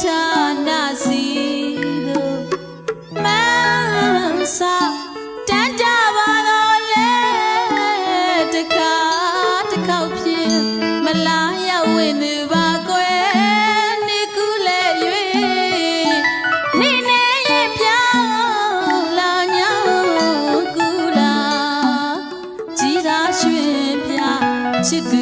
ချာနာစီတို့မန်းစာတန်ကြပါတော့လေတခါတခေါက်ဖြင့်မလားရဝင်နေပါကွယ်နေကူးလေ၍နေနေရပြောင်းလာညောင်းကူလာကြည်သာရွှင်ပြချစ်သူ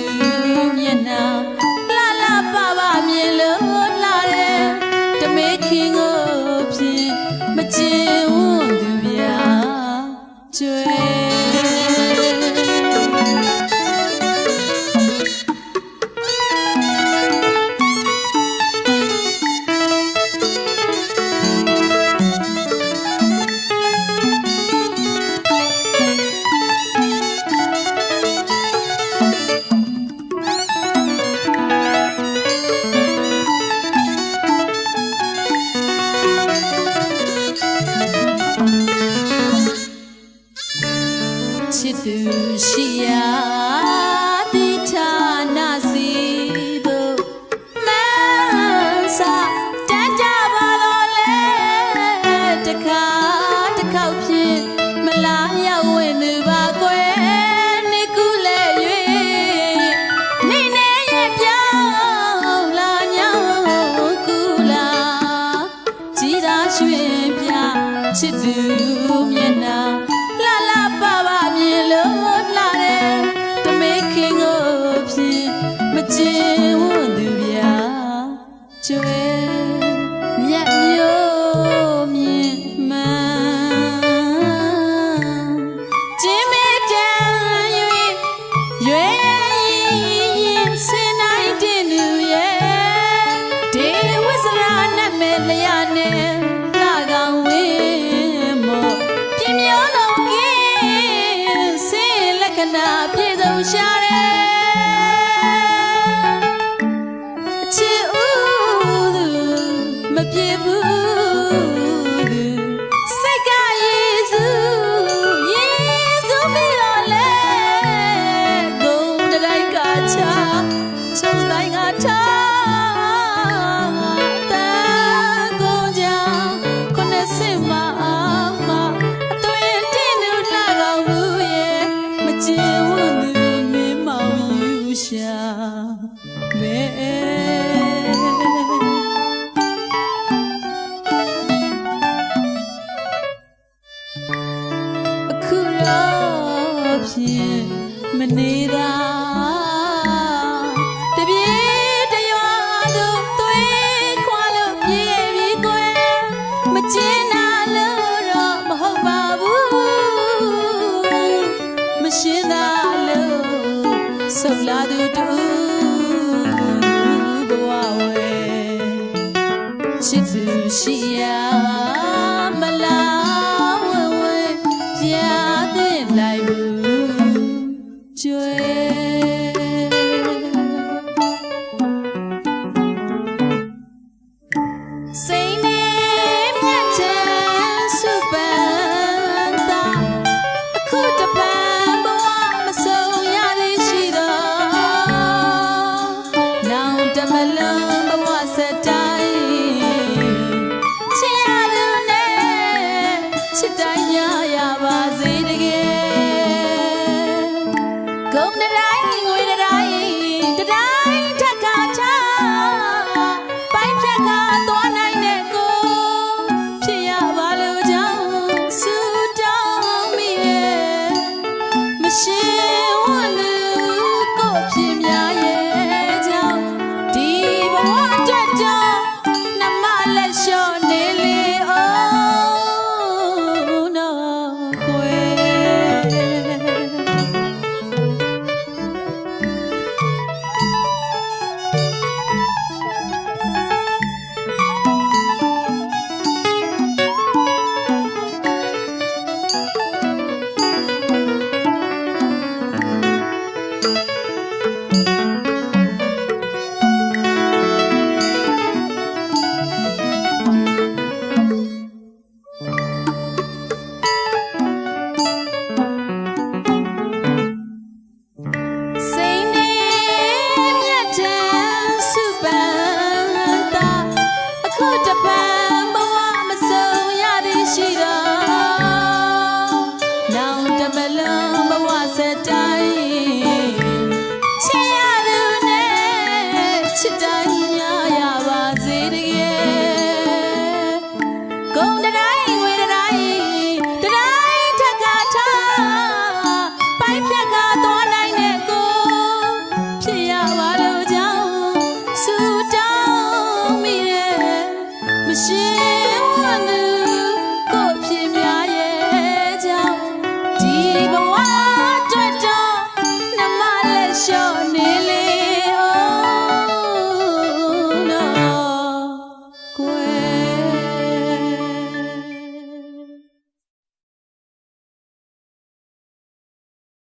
ချစ်သူမျက်နှာ နာပြေဆုံးရှာတယ် တော့ဖြင့်မနေသာတပြေးတရွာတို့သွေးခွာလို့ပြေးပြီးကွယ်မချင်နာလို့တော့မဟုတ်ပါဘူးမရှင်းသာလို့ဆုံလာသူတူဘဝဝဲချစ်သူရှိရာ ချစ်တိုင်းရရပါစေ 可惜